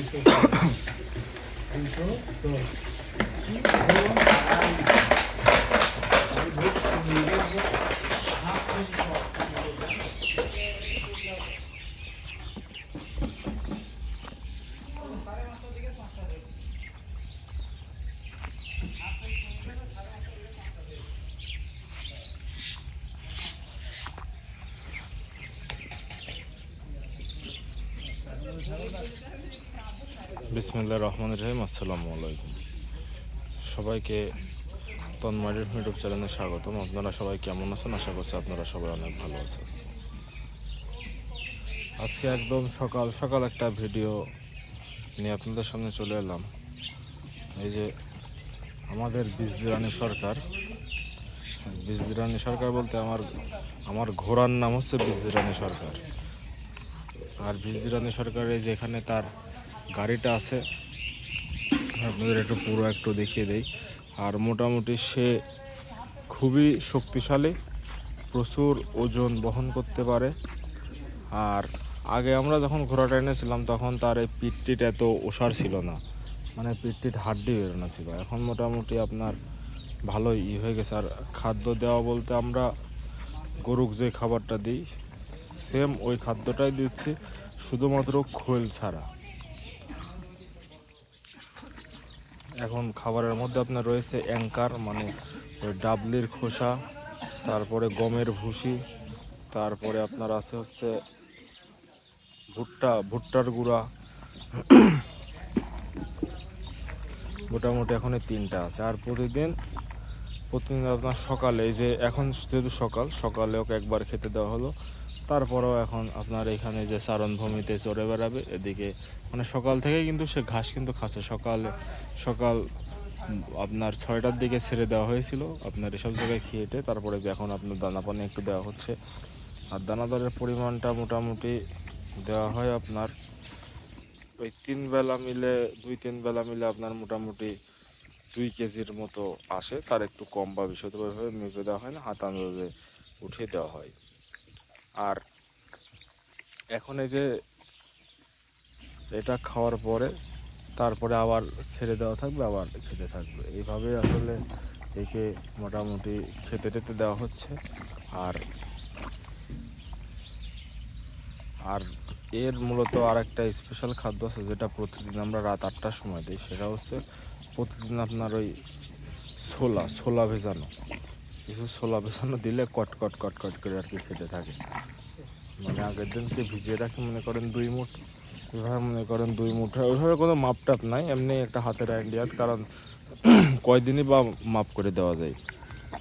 안주 안주 그렇지 그리고 বিসমুল্লাহ রহমান রহিম, আসসালামু আলাইকুম। সবাইকে তন্মারির ইউটিউব চ্যানেলে স্বাগতম। আপনারা সবাই কেমন আছেন? আশা করছি আপনারা সবাই অনেক ভালো আছেন। আজকে একদম সকাল সকাল একটা ভিডিও নিয়ে আপনাদের সামনে চলে এলাম। এই যে আমাদের বিজদিরানি সরকার বিজদিরানি সরকার বলতে আমার আমার ঘোড়ার নাম হচ্ছে বিজদিরানি সরকার। আর বিজদিরানি সরকারের যেখানে তার গাড়িটা আছে। আপনাদের একটু পুরো একটু দেখিয়ে দেই। আর মোটামুটি সে খুবই শক্তিশালী, প্রচুর ওজন বহন করতে পারে। আর আগে আমরা যখন ঘোড়াটা এনেছিলাম, তখন তার এই পিঠটিট এত ওষার ছিল না। মানে পিঠটিট হাড্ডি বেরোনো ছিল। এখন মোটামুটি আপনার ভালোই ই হয়ে গেছে। আর খাদ্য দেওয়া বলতে আমরা গরুক যে খাবারটা দিই সেম ওই খাদ্যটাই দিচ্ছি, শুধুমাত্র খোল ছাড়া। এখন খাবারের মধ্যে আপনার রয়েছে অ্যাঙ্কার মানে ডাবলির খোসা, তারপরে গমের ভুসি, তারপরে আপনার আছে হচ্ছে ভুট্টা, ভুট্টার গুঁড়া। মোটামুটি এখন তিনটা আছে। আর প্রতিদিন প্রতিদিন আপনার সকালে যে এখন যেহেতু সকাল, সকালে ওকে একবার খেতে দেওয়া হলো। তারপরেও এখন আপনার এখানে যে চারণভূমিতে চড়ে বেড়াবে, এদিকে মানে সকাল থেকে কিন্তু সে ঘাস কিন্তু খাচ্ছে। সকাল সকাল আপনার ছয়টার দিকে ছেড়ে দেওয়া হয়েছিল আপনার এসব জায়গায় খেয়েটে, তারপরে এখন আপনার দানা পানি একটু দেওয়া হচ্ছে। আর দানাদারের পরিমাণটা মোটামুটি দেওয়া হয় আপনার ওই তিন বেলা মিলে, দুই, তিন বেলা মিলে আপনার মোটামুটি দুই কেজির মতো আসে। তার একটু কম বা বেশি হতে মেপে দেওয়া হয় না, হাত আন্দাজে উঠিয়ে দেওয়া হয়। আর এখন এই যে এটা খাওয়ার পরে তারপরে আবার ছেড়ে দেওয়া থাকবে, আবার খেতে থাকবে। এইভাবে আসলে একে মোটামুটি খেতে টেতে দেওয়া হচ্ছে। আর আর এর মূলত আর একটা স্পেশাল খাদ্য আছে যেটা প্রতিদিন আমরা রাত আটটার সময় দিই, সেটা হচ্ছে প্রতিদিন আপনার ওই ছোলা ছোলা ভেজানো। কিছু ছোলা ভেজানো দিলে কট কট কট কট করে আর কি খেতে থাকে। মানে আগের দিনকে ভিজিয়ে রাখি মনে করেন দুই মুঠ। এভাবে মনে করেন দুই মুঠ। ওইভাবে কোনো মাপ টাপ নাই, এমনি একটা হাতের আইডিয়া কারণ কয়দিনই বা মাপ করে দেওয়া যায়।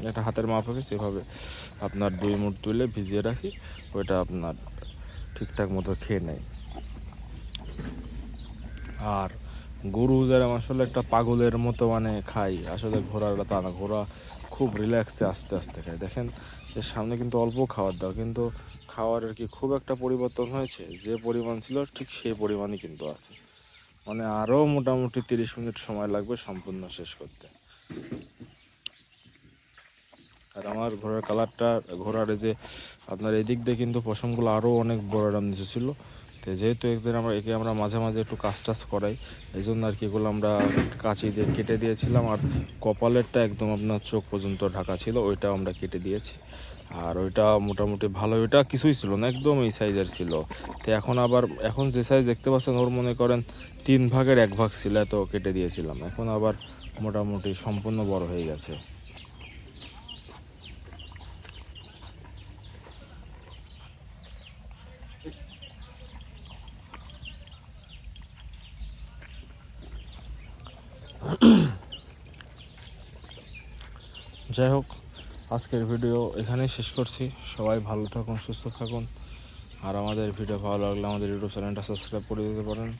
একটা হাতের মাপ হবে, সেভাবে আপনার দুই মুঠ তুলে ভিজিয়ে রাখি, ওইটা আপনার ঠিকঠাক মতো খেয়ে নেয়। আর গরু যারা আসলে একটা পাগলের মতো মানে খাই আসলে ঘোড়াটা তা না, ঘোড়া খুব রিল্যাক্সে আস্তে আস্তে খায়। দেখেন এর সামনে কিন্তু অল্প খাবার দাও, কিন্তু খাওয়ার আর কি খুব একটা পরিবর্তন হয়েছে, যে পরিমাণ ছিল ঠিক সেই পরিমাণই কিন্তু আছে। মানে আরও মোটামুটি তিরিশ মিনিট সময় লাগবে সম্পূর্ণ শেষ করতে। আর আমার ঘোড়ার কালারটা ঘোড়ার যে আপনার এদিক দিয়ে কিন্তু পশমগুলো আরও অনেক বড় নিচে ছিল। তো যেহেতু একদিন আমরা একে আমরা মাঝে মাঝে একটু কাজ টাজ করাই এই জন্য আর কি এগুলো আমরা কাঁচি দিয়ে কেটে দিয়েছিলাম আর কপালেরটা একদম আপনার চোখ পর্যন্ত ঢাকা ছিল, ওইটাও আমরা কেটে দিয়েছি। আর ওইটা মোটামুটি ভালো, ওইটা কিছুই ছিল না, একদম এই সাইজের ছিল। তো এখন আবার, এখন যে সাইজ দেখতে পাচ্ছেন ওর মনে করেন তিন ভাগের এক ভাগ ছিল, তো কেটে দিয়েছিলাম। এখন আবার মোটামুটি সম্পূর্ণ বড় হয়ে গেছে। যাই হোক, আজকের ভিডিও এখানেই শেষ করছি। সবাই ভালো থাকুন, সুস্থ থাকুন। আর আমাদের ভিডিও ভালো লাগলে আমাদের ইউটিউব চ্যানেলটা সাবস্ক্রাইব করে দিতে পারেন।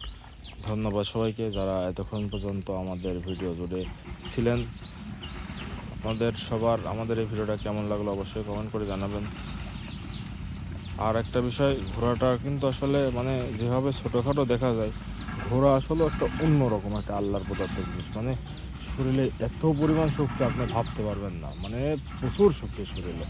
ধন্যবাদ সবাইকে যারা এতক্ষণ পর্যন্ত আমাদের ভিডিও জুড়ে ছিলেন। আপনাদের সবার, আমাদের এই ভিডিওটা কেমন লাগল অবশ্যই কমেন্ট করে জানাবেন। আর একটা বিষয়, ঘোড়াটা কিন্তু আসলে মানে যেভাবে ছোটোখাটো দেখা যায় ঘোড়া আসলে একটা অন্যরকম একটা আল্লাহর পদার্থ জিনিস। মানে শরীরে এত পরিমাণ শক্তি, আপনি ভাবতে পারবেন না। মানে প্রচুর শক্তি শরীরে।